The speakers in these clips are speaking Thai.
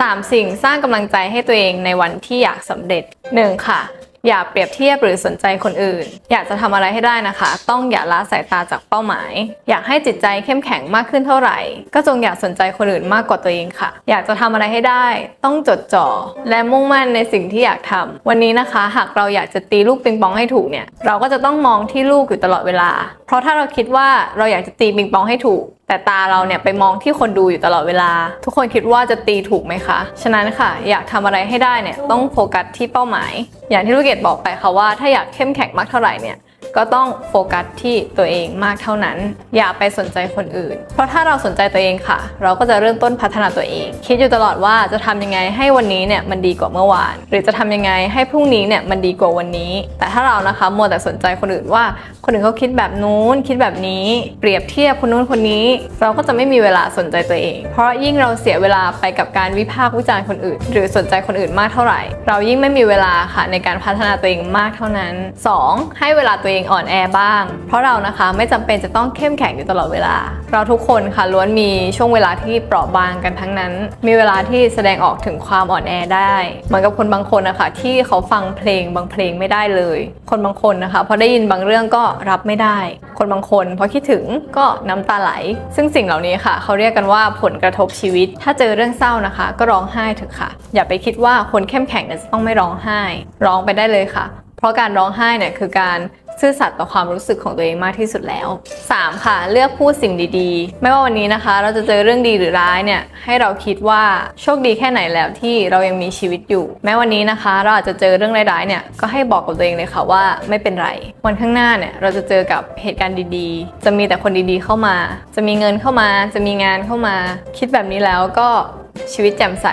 3 สิ่งสร้างกำลังใจให้ตัวเองในวันที่อยากสำเร็จ 1. ค่ะ อย่าเปรียบเทียบหรือสนใจคนอื่น อยากจะทำอะไรให้ได้นะคะ ต้องอย่าละสายตาจากเป้าหมาย อยากให้จิตใจเข้มแข็งมากขึ้นเท่าไหร่ ก็จงอย่าสนใจคนอื่นมากกว่าตัวเองค่ะ อยากจะทำอะไรให้ได้ ต้องจดจ่อ และมุ่งมั่นในสิ่งที่อยากทำวันนี้นะคะ หากเราอยากจะตีลูกปิงปองให้ถูกเนี่ย เราก็จะต้องมองที่ลูกอยู่ตลอดเวลา เพราะถ้าเราคิดว่าเราอยากจะตีปิงปองให้ถูก แต่ตาเราเนี่ยไปมองที่คนดูอยู่ตลอดเวลา ทุกคนคิดว่าจะตีถูกไหมคะ ฉะนั้นค่ะ อยากทำอะไรให้ได้เนี่ยต้องโฟกัสที่เป้าหมาย อย่างที่ลูกเกดบอกไปค่ะว่าถ้าอยากเข้มแข็งมากเท่าไหร่เนี่ย ก็ต้องโฟกัสที่ตัวเองมากเท่านั้น อย่าไปสนใจคนอื่น เพราะถ้าเราสนใจตัวเองค่ะ เราก็จะเริ่มต้นพัฒนาตัวเอง คิดอยู่ตลอดว่าจะทำยังไงให้วันนี้เนี่ยมันดีกว่าเมื่อวาน หรือจะทำยังไงให้พรุ่งนี้เนี่ยมันดีกว่าวันนี้ แต่ถ้าเรานะคะมัวแต่สนใจคนอื่นว่า คนอื่นเขาคิดแบบนู้น คิดแบบนี้ เปรียบเทียบคนนู้นคนนี้ เราก็จะไม่มีเวลาสนใจตัวเอง เพราะยิ่งเราเสียเวลาไปกับการวิพากษ์วิจารณ์คนอื่น หรือสนใจคนอื่นมากเท่าไหร่ เรายิ่งไม่มีเวลาค่ะในการพัฒนาตัวเองมากเท่านั้น 2. ให้เวลาตัวเองอ่อนแอบ้าง เพราะเรานะคะไม่จำเป็นจะต้องเข้มแข็งอยู่ตลอดเวลา เราทุกคนค่ะล้วนมีช่วงเวลาที่เปราะบางกันทั้งนั้น มีเวลาที่แสดงออกถึงความอ่อนแอได้เหมือนกับคนบางคนนะคะที่เขาฟังเพลงบางเพลงไม่ได้เลย คนบางคนนะคะพอได้ยินบางเรื่องก็รับไม่ได้ คนบางคนพอคิดถึงก็น้ำตาไหล ซึ่งสิ่งเหล่านี้ค่ะ เขาเรียกกันว่าผลกระทบชีวิต ถ้าเจอเรื่องเศร้านะคะ ก็ร้องไห้เถอะค่ะ อย่าไปคิดว่าคนเข้มแข็งจะต้องไม่ร้องไห้ ร้องไปได้เลยค่ะ เพราะการร้องไห้เนี่ยคือการ ซื่อสัตย์ต่อความรู้สึกของตัวเองมากที่สุดแล้ว 3. ค่ะ เลือกพูดสิ่งดีๆ ไม่ว่าวันนี้นะคะ เราจะเจอเรื่องดีหรือร้ายเนี่ยให้เราคิดว่าโชคดีแค่ไหนแล้วที่เรายังมีชีวิตอยู่ แม้วันนี้นะคะ เราอาจจะเจอเรื่องร้ายๆเนี่ยก็ให้บอกกับตัวเองเลยค่ะว่าไม่เป็นไร วันข้างหน้าเนี่ยเราจะเจอกับเหตุการณ์ดีๆ จะมีแต่คนดีๆเข้ามา จะมีเงินเข้ามา จะมีงานเข้ามา คิดแบบนี้แล้วก็ชีวิตแจ่มใส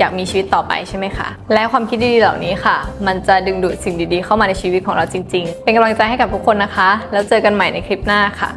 อยากมีชีวิตต่อไปใช่ไหมคะ และความคิดดีๆเหล่านี้ค่ะ มันจะดึงดูดสิ่งดีๆ เข้ามาในชีวิตของเราจริง ๆ เป็นกำลังใจให้กับทุกคนนะคะ แล้วเจอกันใหม่ในคลิปหน้าค่ะ